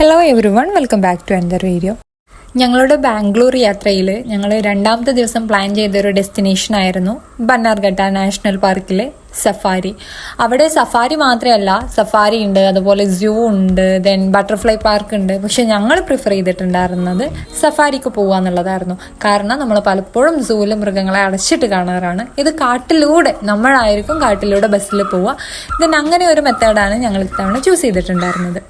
Hello everyone welcome back to another video ഞങ്ങളുടെ ബാംഗ്ലൂർ യാത്രയിൽ ഞങ്ങൾ രണ്ടാമത്തെ ദിവസം പ്ലാൻ ചെയ്തൊരു ഡെസ്റ്റിനേഷൻ ആയിരുന്നു ബന്നാർഘട്ട നാഷണൽ പാർക്കിലെ സഫാരി. അവിടെ സഫാരി മാത്രമല്ല സഫാരി ഉണ്ട് അതുപോലെ സൂ ഉണ്ട് ദെൻ ബട്ടർഫ്ലൈ പാർക്ക് ഉണ്ട്. പക്ഷെ ഞങ്ങൾ പ്രിഫർ ചെയ്തിട്ടുണ്ടായിരുന്നത് സഫാരിക്ക് പോകുക എന്നുള്ളതായിരുന്നു കാരണം നമ്മൾ പലപ്പോഴും സൂവിൽ മൃഗങ്ങളെ അടച്ചിട്ട് കാണാറാണ്. ഇത് കാട്ടിലൂടെ നമ്മളായിരിക്കും കാട്ടിലൂടെ ബസ്സിൽ പോവുക. ദെൻ അങ്ങനെ ഒരു മെത്തേഡാണ് ഞങ്ങൾ ഇത്തവണ ചൂസ് ചെയ്തിട്ടുണ്ടായിരുന്നത്.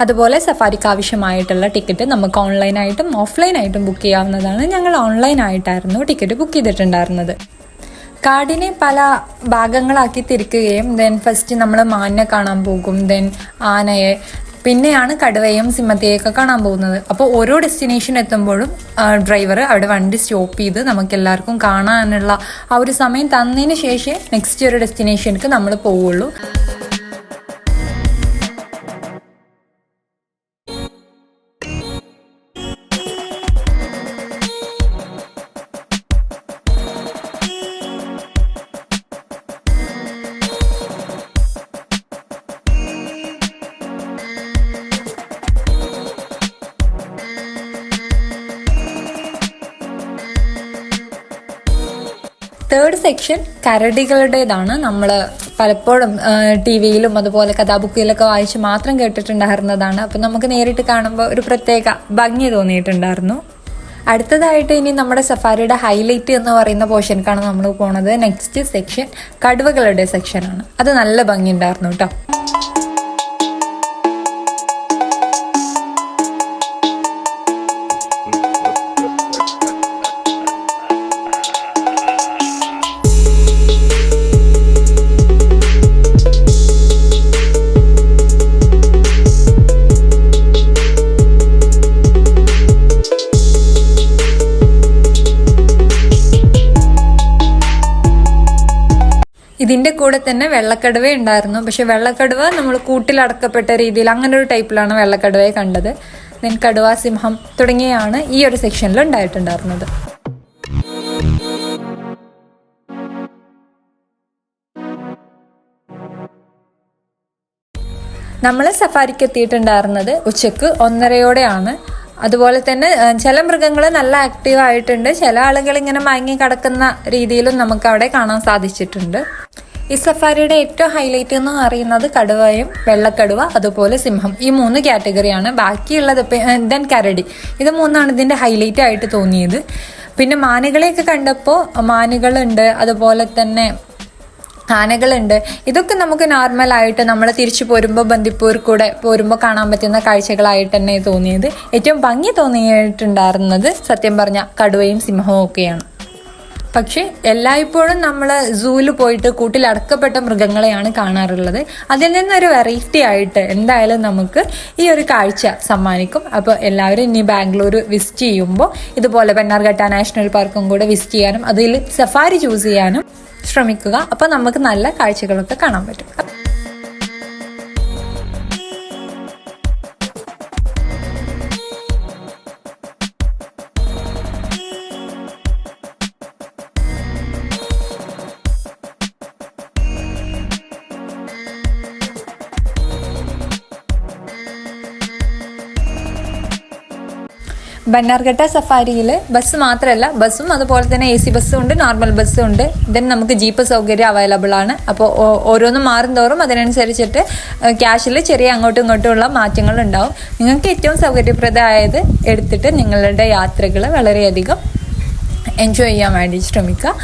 അതുപോലെ സഫാരിക്ക് ആവശ്യമായിട്ടുള്ള ടിക്കറ്റ് നമുക്ക് ഓൺലൈനായിട്ടും ഓഫ്ലൈനായിട്ടും ബുക്ക് ചെയ്യാവുന്നതാണ്. ഞങ്ങൾ ഓൺലൈനായിട്ടായിരുന്നു ടിക്കറ്റ് ബുക്ക് ചെയ്തിട്ടുണ്ടായിരുന്നത്. കാർഡിനെ പല ഭാഗങ്ങളാക്കി തിരിക്കുകയും ദെൻ ഫസ്റ്റ് നമ്മൾ മാനിനെ കാണാൻ പോകും ദെൻ ആനയെ പിന്നെയാണ് കടുവയും സിംഹത്തെയൊക്കെ കാണാൻ പോകുന്നത്. അപ്പോൾ ഓരോ ഡെസ്റ്റിനേഷൻ എത്തുമ്പോഴും ഡ്രൈവർ അവിടെ വണ്ടി സ്റ്റോപ്പ് ചെയ്ത് നമുക്ക് എല്ലാവർക്കും കാണാനുള്ള ആ ഒരു സമയം തന്നതിന് ശേഷമേ നെക്സ്റ്റ് ഒരു ഡെസ്റ്റിനേഷനിലേക്ക് നമ്മൾ പോവുള്ളൂ. തേർഡ് സെക്ഷൻ കരടികളുടേതാണ്. നമ്മൾ പലപ്പോഴും ടി വിയിലും അതുപോലെ കഥാബുക്കിലൊക്കെ വായിച്ച് മാത്രം കേട്ടിട്ടുണ്ടായിരുന്നതാണ്. അപ്പം നമുക്ക് നേരിട്ട് കാണുമ്പോൾ ഒരു പ്രത്യേക ഭംഗി തോന്നിയിട്ടുണ്ടായിരുന്നു. അടുത്തതായിട്ട് ഇനി നമ്മുടെ സഫാരിയുടെ ഹൈലൈറ്റ് എന്ന് പറയുന്ന പോർഷനിക്കാണ് നമ്മൾ പോണത്. നെക്സ്റ്റ് സെക്ഷൻ കടുവകളുടെ സെക്ഷനാണ് അത് നല്ല ഭംഗി ഉണ്ടായിരുന്നു കേട്ടോ. ഇതിന്റെ കൂടെ തന്നെ വെള്ളക്കടുവ ഉണ്ടായിരുന്നു. പക്ഷെ വെള്ളക്കടുവ നമ്മൾ കൂട്ടിലടക്കപ്പെട്ട രീതിയിൽ അങ്ങനെ ഒരു ടൈപ്പിലാണ് വെള്ളക്കടുവയെ കണ്ടത്. ദെൻ കടുവ സിംഹം തുടങ്ങിയാണ് ഈ ഒരു സെക്ഷനിൽ ഉണ്ടായിട്ടുണ്ടായിരുന്നത്. നമ്മൾ സഫാരിക്ക് എത്തിയിട്ടുണ്ടായിരുന്നത് ഉച്ചയ്ക്ക് ഒന്നരയോടെയാണ്. അതുപോലെ തന്നെ ചില മൃഗങ്ങൾ നല്ല ആക്റ്റീവ് ആയിട്ടുണ്ട്. ചില ആളുകൾ ഇങ്ങനെ മയങ്ങി കിടക്കുന്ന രീതിയിലും നമുക്ക് അവിടെ കാണാൻ സാധിച്ചിട്ടുണ്ട്. ഈ സഫാരിയുടെ ഏറ്റവും ഹൈലൈറ്റ് എന്ന് പറയുന്നത് കടുവയും വെള്ളക്കടുവ അതുപോലെ സിംഹം. ഈ മൂന്ന് കാറ്റഗറിയാണ് ബാക്കിയുള്ളത് ദെൻ കരടി. ഇത് മൂന്നാണ് ഇതിന്റെ ഹൈലൈറ്റ് ആയിട്ട് തോന്നിയത്. പിന്നെ മാനുകളെയൊക്കെ കണ്ടപ്പോൾ മാനുകളുണ്ട് അതുപോലെ തന്നെ ആനകളുണ്ട്. ഇതൊക്കെ നമുക്ക് നോർമലായിട്ട് നമ്മൾ തിരിച്ചു പോരുമ്പോൾ ബന്ദിപ്പൂർ കൂടെ പോരുമ്പോൾ കാണാൻ പറ്റുന്ന കാഴ്ചകളായിട്ട് തന്നെ തോന്നിയത്. ഏറ്റവും ഭംഗി തോന്നിയിട്ടുണ്ടായിരുന്നത് സത്യം പറഞ്ഞ കടുവയും സിംഹവും ഒക്കെയാണ്. പക്ഷേ എല്ലായ്പ്പോഴും നമ്മൾ സൂവിൽ പോയിട്ട് കൂട്ടിൽ അടക്കപ്പെട്ട മൃഗങ്ങളെയാണ് കാണാറുള്ളത്. അതിൽ നിന്നൊരു വെറൈറ്റി ആയിട്ട് എന്തായാലും നമുക്ക് ഈ ഒരു കാഴ്ച സമ്മാനിക്കും. അപ്പോൾ എല്ലാവരും ഇനി ബാംഗ്ലൂർ വിസിറ്റ് ചെയ്യുമ്പോൾ ഇതുപോലെ ബന്നാർഘട്ട നാഷണൽ പാർക്കും കൂടെ വിസിറ്റ് ചെയ്യാനും അതിൽ സഫാരി ചൂസ് ചെയ്യാനും ശ്രമിക്കുക. അപ്പോൾ നമുക്ക് നല്ല കാഴ്ചകളൊക്കെ കാണാൻ പറ്റും. ബന്നാർഘട്ട സഫാരിയിൽ ബസ് മാത്രമല്ല ബസ്സും അതുപോലെ തന്നെ എ സി ബസ്സും ഉണ്ട് നോർമൽ ബസ്സും ഉണ്ട്. ദെൻ നമുക്ക് ജീപ്പ് സൗകര്യം അവൈലബിൾ ആണ്. അപ്പോൾ ഓരോന്നും മാറുന്തോറും അതിനനുസരിച്ചിട്ട് ക്യാഷിൽ ചെറിയ അങ്ങോട്ടും ഇങ്ങോട്ടും ഉള്ള മാറ്റങ്ങൾ ഉണ്ടാവും നിങ്ങൾക്ക് ഏറ്റവും സൗകര്യപ്രദമായത് എടുത്തിട്ട് നിങ്ങളുടെ യാത്രകൾ വളരെയധികം എൻജോയ് ചെയ്യാൻ വേണ്ടി ശ്രമിക്കുക.